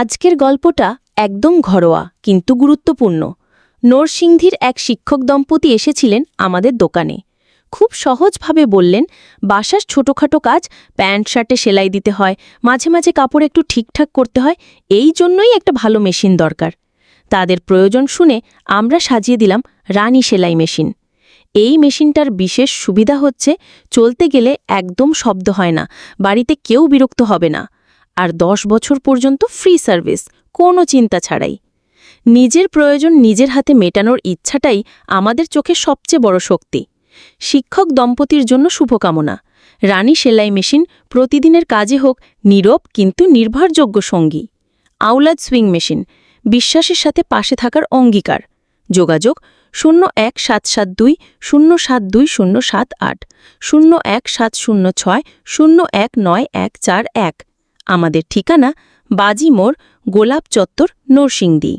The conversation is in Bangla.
আজকের গল্পটা একদম ঘরোয়া, কিন্তু গুরুত্বপূর্ণ। নরসিংদীর এক শিক্ষক দম্পতি এসেছিলেন আমাদের দোকানে। খুব সহজভাবে বললেন, বাসার ছোটখাটো কাজ, প্যান্ট, শার্টে সেলাই দিতে হয়, মাঝে মাঝে কাপড় একটু ঠিকঠাক করতে হয়, এই জন্যই একটা ভালো মেশিন দরকার। তাদের প্রয়োজন শুনে আমরা সাজিয়ে দিলাম রানী সেলাই মেশিন। এই মেশিনটার বিশেষ সুবিধা হচ্ছে, চলতে গেলে একদম শব্দ হয় না, বাড়িতে কেউ বিরক্ত হবে না। আর দশ বছর পর্যন্ত ফ্রি সার্ভিস, কোনো চিন্তা ছাড়াই। নিজের প্রয়োজন নিজের হাতে মেটানোর ইচ্ছাটাই আমাদের চোখে সবচেয়ে বড় শক্তি। শিক্ষক দম্পতির জন্য শুভকামনা। রানী সেলাই মেশিন প্রতিদিনের কাজে হোক, নীরব কিন্তু নির্ভরযোগ্য সঙ্গী। আউলাদ সুইং মেশিন, বিশ্বাসের সাথে পাশে থাকার অঙ্গীকার। যোগাযোগ শূন্য এক সাত সাত দুই শূন্য সাত দুই শূন্য সাত আট, শূন্য এক সাত শূন্য ছয় শূন্য এক নয় এক চার এক। আমাদের ঠিকানা বাজি মোড় গোলাপ চত্বর নরসিংদী।